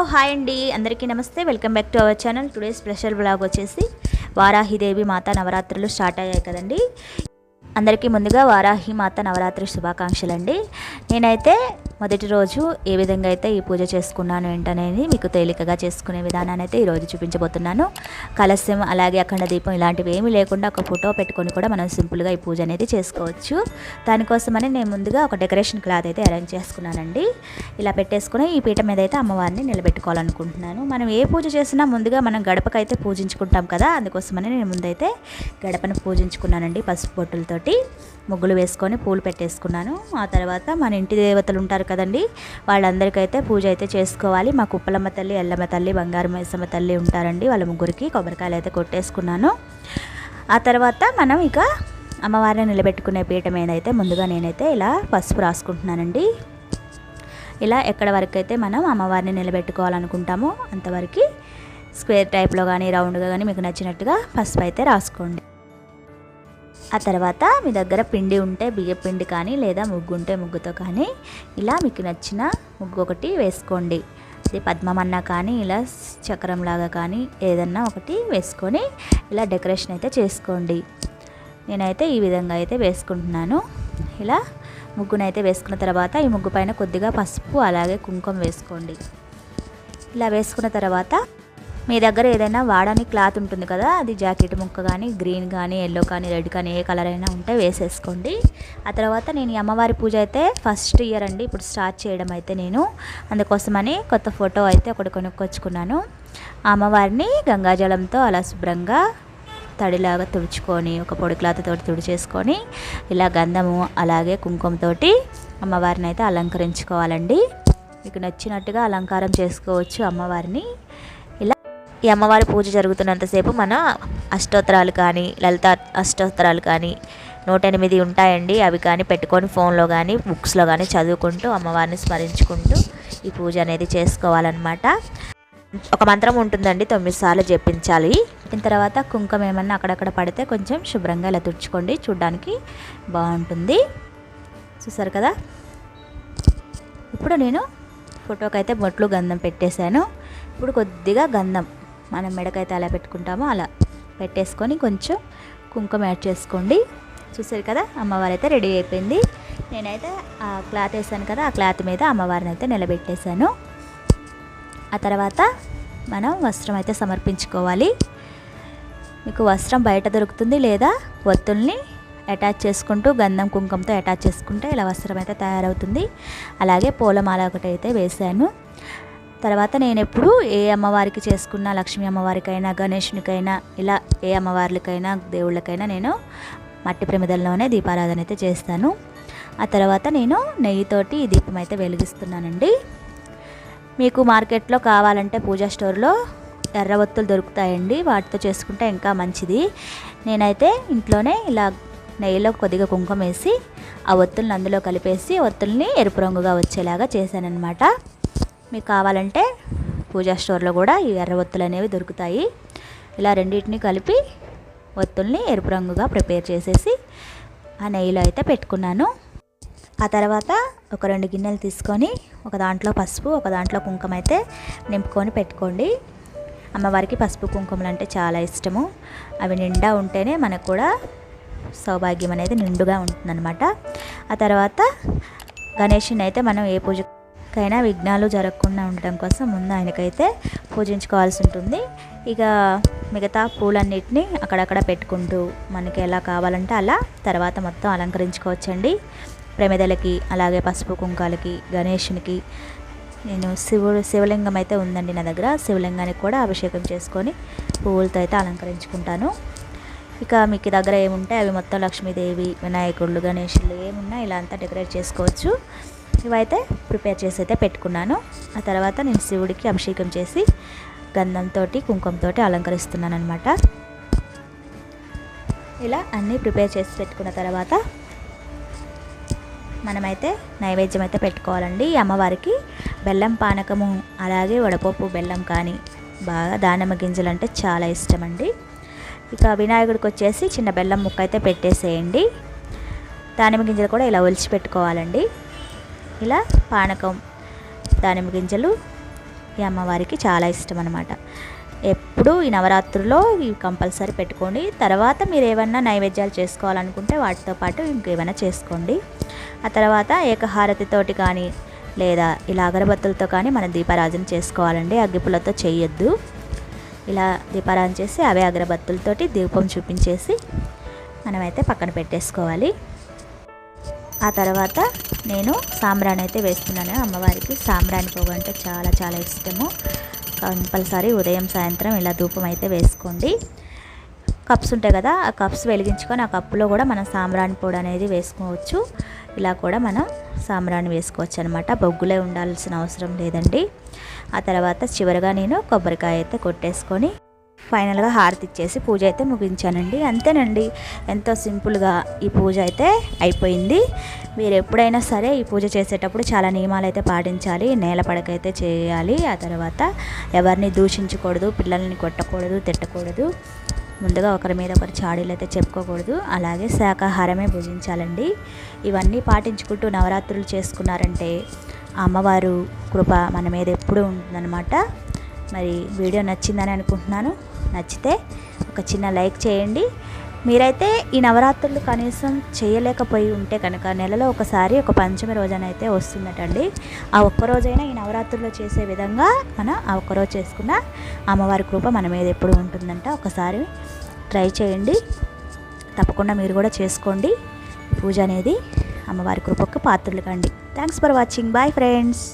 Hello hi అండి. అందరికీ నమస్తే. Welcome back to our channel. Today special blog వచ్చేసి వారాహిదేవి మాత నవరాత్రులు స్టార్ట్ అయ్యాయి కదండి. అందరికీ ముందుగా వారాహి మాత నవరాత్రి శుభాకాంక్షలు అండి నేనైతే మొదటి రోజు ఏ విధంగా అయితే ఈ పూజ చేసుకున్నాను ఏంటనేది మీకు తేలికగా చేసుకునే విధానాన్ని అయితే ఈరోజు చూపించబోతున్నాను. కలస్యం అలాగే అఖండ దీపం ఇలాంటివి ఏమీ లేకుండా ఒక ఫోటో పెట్టుకొని కూడా మనం సింపుల్గా ఈ పూజ అనేది చేసుకోవచ్చు. దానికోసమని నేను ముందుగా ఒక డెకరేషన్ క్లాత్ అయితే అరేంజ్ చేసుకున్నానండి. ఇలా పెట్టేసుకుని ఈ పీట మీద అయితే అమ్మవారిని నిలబెట్టుకోవాలనుకుంటున్నాను. మనం ఏ పూజ చేసినా ముందుగా మనం గడపకైతే పూజించుకుంటాం కదా అందుకోసమని నేను ముందైతే గడపను పూజించుకున్నానండి పసుపు బొట్టులతోటి. ముగ్గులు వేసుకొని పూలు పెట్టేసుకున్నాను. ఆ తర్వాత మన ఇంటి దేవతలు ఉంటారు కదండి? వాళ్ళందరికైతే పూజ అయితే చేసుకోవాలి. మా కుప్పలమ్మ తల్లి ఎల్లమ్మ తల్లి బంగారు మైసమ్మ తల్లి ఉంటారండి. వాళ్ళ ముగ్గురికి కొబ్బరికాయలు అయితే కొట్టేసుకున్నాను. ఆ తర్వాత మనం ఇక అమ్మవారిని నిలబెట్టుకునే పీఠం ఏదైతే ముందుగా నేనైతే ఇలా పసుపు రాసుకుంటున్నానండి. ఇలా ఎక్కడ వరకు అయితే మనం అమ్మవారిని నిలబెట్టుకోవాలనుకుంటామో అంతవరకు స్క్వేర్ టైప్లో కానీ రౌండ్గా కానీ మీకు నచ్చినట్టుగా పసుపు అయితే రాసుకోండి. ఆ తర్వాత మీ దగ్గర పిండి ఉంటే బియ్య పిండి కానీ లేదా ముగ్గు ఉంటే ముగ్గుతో కానీ ఇలా మీకు నచ్చిన ముగ్గు ఒకటి వేసుకోండి. అది పద్మమన్నా కానీ ఇలా చక్రంలాగా కానీ ఏదన్నా ఒకటి వేసుకొని ఇలా డెకరేషన్ అయితే చేసుకోండి. నేనైతే ఈ విధంగా అయితే వేసుకుంటున్నాను. ఇలా ముగ్గునైతే వేసుకున్న తర్వాత ఈ ముగ్గు పైన కొద్దిగా పసుపు అలాగే కుంకుమ వేసుకోండి. ఇలా వేసుకున్న తర్వాత మీ దగ్గర ఏదైనా వాడని క్లాత్ ఉంటుంది కదా అది జాకెట్ ముక్క కానీ గ్రీన్ కానీ ఎల్లో కానీ రెడ్ కానీ ఏ కలర్ అయినా ఉంటే వేసేసుకోండి. ఆ తర్వాత నేను ఈ అమ్మవారి పూజ అయితే ఫస్ట్ ఇయర్ అండి ఇప్పుడు స్టార్ట్ చేయడం అయితే నేను. అందుకోసమని కొత్త ఫోటో అయితే ఒకటి కొనుక్కొచ్చుకున్నాను. ఆ అమ్మవారిని గంగాజలంతో అలా శుభ్రంగా తడిలాగా తుడుచుకొని ఒక పొడి క్లాత్ తోటి తుడిచేసుకొని ఇలా గంధము అలాగే కుంకుమతోటి అమ్మవారిని అయితే అలంకరించుకోవాలండి. మీకు నచ్చినట్టుగా అలంకారం చేసుకోవచ్చు అమ్మవారిని. ఈ అమ్మవారి పూజ జరుగుతున్నంతసేపు మన అష్టోత్తరాలు కానీ లలిత అష్టోత్తరాలు కానీ నూట ఎనిమిది ఉంటాయండి. అవి కానీ పెట్టుకొని ఫోన్లో కానీ బుక్స్లో కానీ చదువుకుంటూ అమ్మవారిని స్మరించుకుంటూ ఈ పూజ అనేది చేసుకోవాలన్నమాట. ఒక మంత్రం ఉంటుందండి తొమ్మిది సార్లు జపించాలి. దీని తర్వాత కుంకుమ ఏమన్నా అక్కడక్కడ పడితే కొంచెం శుభ్రంగా ఇలా తుడుచుకోండి. చూడ్డానికి బాగుంటుంది. చూసారు కదా? ఇప్పుడు నేను ఫోటోకి అయితే బొట్లు గంధం పెట్టేశాను. ఇప్పుడు కొద్దిగా గంధం. మనం మెడకైతే అలా పెట్టుకుంటామో అలా పెట్టేసుకొని కొంచెం కుంకుమ యాడ్ చేసుకోండి. చూసారు కదా అమ్మవారు అయితే రెడీ అయిపోయింది. నేనైతే ఆ క్లాత్ వేసాను కదా ఆ క్లాత్ మీద అమ్మవారిని అయితే నిలబెట్టేశాను. ఆ తర్వాత మనం వస్త్రం అయితే సమర్పించుకోవాలి. మీకు వస్త్రం బయట దొరుకుతుంది లేదా ఒత్తుల్ని అటాచ్ చేసుకుంటూ గంధం కుంకుమతో అటాచ్ చేసుకుంటే ఇలా వస్త్రం అయితే తయారవుతుంది. అలాగే పూలమాల ఒకటి అయితే వేశాను. తర్వాత నేను ఎప్పుడు ఏ అమ్మవారికి చేసుకున్న లక్ష్మీ అమ్మవారికైనా గణేషునికైనా ఇలా ఏ అమ్మవార్లకైనా దేవుళ్ళకైనా నేను మట్టి ప్రమిదల్లోనే దీపారాధన అయితే చేస్తాను. ఆ తర్వాత నేను నెయ్యితోటి ఈ దీపం అయితే వెలిగిస్తున్నానండి. మీకు మార్కెట్లో కావాలంటే పూజా స్టోర్లో ఎర్ర ఒత్తులు దొరుకుతాయండి. వాటితో చేసుకుంటే ఇంకా మంచిది. నేనైతే ఇంట్లోనే ఇలా నెయ్యిలో కొద్దిగా కుంకుమ వేసి ఆ ఒత్తుల్ని అందులో కలిపేసి ఒత్తుల్ని ఎరుపు రంగుగా వచ్చేలాగా చేశానన్నమాట. మీకు కావాలంటే పూజా స్టోర్లో కూడా ఈ ఎర్ర ఒత్తులు అనేవి దొరుకుతాయి. ఇలా రెండింటిని కలిపి ఒత్తుల్ని ఎరుపు రంగుగా ప్రిపేర్ చేసేసి ఆ నెయ్యిలో అయితే పెట్టుకున్నాను. ఆ తర్వాత ఒక రెండు గిన్నెలు తీసుకొని ఒక దాంట్లో పసుపు ఒక దాంట్లో కుంకుమ అయితే నింపుకొని పెట్టుకోండి. అమ్మవారికి పసుపు కుంకుమలు అంటే చాలా ఇష్టము. అవి నిండా ఉంటేనే మనకు కూడా సౌభాగ్యం అనేది నిండుగా ఉంటుందన్నమాట. ఆ తర్వాత గణేషుని అయితే మనం ఏ పూజ కైనా విఘ్నాలు జరగకుండా ఉండటం కోసం ముందు ఆయనకైతే పూజించుకోవాల్సి ఉంటుంది. ఇక మిగతా పూలన్నిటిని అక్కడక్కడ పెట్టుకుంటూ మనకి ఎలా కావాలంటే అలా తర్వాత మొత్తం అలంకరించుకోవచ్చండి. ప్రమిదలకి అలాగే పసుపు కుంకాలకి గణేషునికి. నేను శివుడు శివలింగం అయితే ఉందండి నా దగ్గర. శివలింగానికి కూడా అభిషేకం చేసుకొని పువ్వులతో అయితే అలంకరించుకుంటాను. ఇక మీకు దగ్గర ఏముంటే అవి మొత్తం లక్ష్మీదేవి వినాయకుళ్ళు గణేషులు ఏమున్నా ఇలా అంతా డెకరేట్ చేసుకోవచ్చు. ఇవైతే ప్రిపేర్ చేసి అయితే పెట్టుకున్నాను. ఆ తర్వాత నేను శివుడికి అభిషేకం చేసి గంధంతో కుంకుమతో అలంకరిస్తున్నాను అనమాట ఇలా అన్నీ ప్రిపేర్ చేసి పెట్టుకున్న తర్వాత మనమైతే నైవేద్యం అయితే పెట్టుకోవాలండి. అమ్మవారికి బెల్లం పానకము అలాగే వడపప్పు బెల్లం కానీ బాగా దానిమ్మ గింజలు అంటే చాలా ఇష్టం అండి ఇక వినాయకుడికి వచ్చేసి చిన్న బెల్లం ముక్క అయితే పెట్టేసేయండి. దానిమ్మ గింజలు కూడా ఇలా ఒలిచి పెట్టుకోవాలండి. ఇలా పానకం దానిమ్మ గింజలు ఈ అమ్మవారికి చాలా ఇష్టం అనమాట ఎప్పుడు ఈ నవరాత్రుల్లో ఇవి కంపల్సరీ పెట్టుకోండి. తర్వాత మీరు ఏమన్నా నైవేద్యాలు చేసుకోవాలనుకుంటే వాటితో పాటు ఇంకేమైనా చేసుకోండి. ఆ తర్వాత ఏకహారతితోటి కానీ లేదా ఇలా అగరబత్తులతో కానీ మనం దీపారాజన చేసుకోవాలండి. అగ్గిపుల్లతో చేయొద్దు. ఇలా దీపారాజన చేసి అవే అగరబత్తులతోటి దీపం చూపించేసి మనమైతే పక్కన పెట్టేసుకోవాలి. ఆ తర్వాత నేను సాంబ్రాణి అయితే వేస్తున్నాను. అమ్మవారికి సాంబ్రాణి పొగ అంటే చాలా చాలా ఇష్టము. కంపల్సరీ ఉదయం సాయంత్రం ఇలా ధూపం అయితే వేసుకోండి. కప్స్ ఉంటాయి కదా ఆ కప్స్ వెలిగించుకొని ఆ కప్పులో కూడా మనం సాంబ్రాణి పొడి అనేది వేసుకోవచ్చు. ఇలా కూడా మనం సాంబ్రాణి వేసుకోవచ్చు అనమాట బొగ్గులే ఉండాల్సిన అవసరం లేదండి. ఆ తర్వాత చివరిగా నేను కొబ్బరికాయ అయితే కొట్టేసుకొని ఫైనల్గా హారతి ఇచ్చేసి పూజ అయితే ముగించానండి. అంతేనండి. ఎంతో సింపుల్గా ఈ పూజ అయితే అయిపోయింది. మీరు ఎప్పుడైనా సరే ఈ పూజ చేసేటప్పుడు చాలా నియమాలు అయితే పాటించాలి. నేల పడకైతే చేయాలి. ఆ తర్వాత ఎవరిని దూషించకూడదు పిల్లల్ని కొట్టకూడదు తిట్టకూడదు. ముందుగా ఒకరి మీద ఒకరి చాడీలు అయితే చెప్పుకోకూడదు. అలాగే శాకాహారమే భుజించాలండి. ఇవన్నీ పాటించుకుంటూ నవరాత్రులు చేసుకున్నారంటే అమ్మవారు కృప మన మీద ఎప్పుడూ ఉంటుందన్నమాట. మరి వీడియో నచ్చిందని అనుకుంటున్నాను. నచ్చితే ఒక చిన్న లైక్ చేయండి. మీరైతే ఈ నవరాత్రులు కనీసం చేయలేకపోయి ఉంటే కనుక నెలలో ఒకసారి ఒక పంచమి రోజునైతే వస్తుందటండి. ఆ ఒక్కరోజైనా ఈ నవరాత్రుల్లో చేసే విధంగా మనం ఆ ఒక్కరోజు చేసుకున్న అమ్మవారి కృప మన మీద ఎప్పుడు ఉంటుందంట ఒకసారి ట్రై చేయండి. తప్పకుండా మీరు కూడా చేసుకోండి. పూజ అనేది అమ్మవారి కృపకు పాత్రలు కండి. Thanks for watching bye friends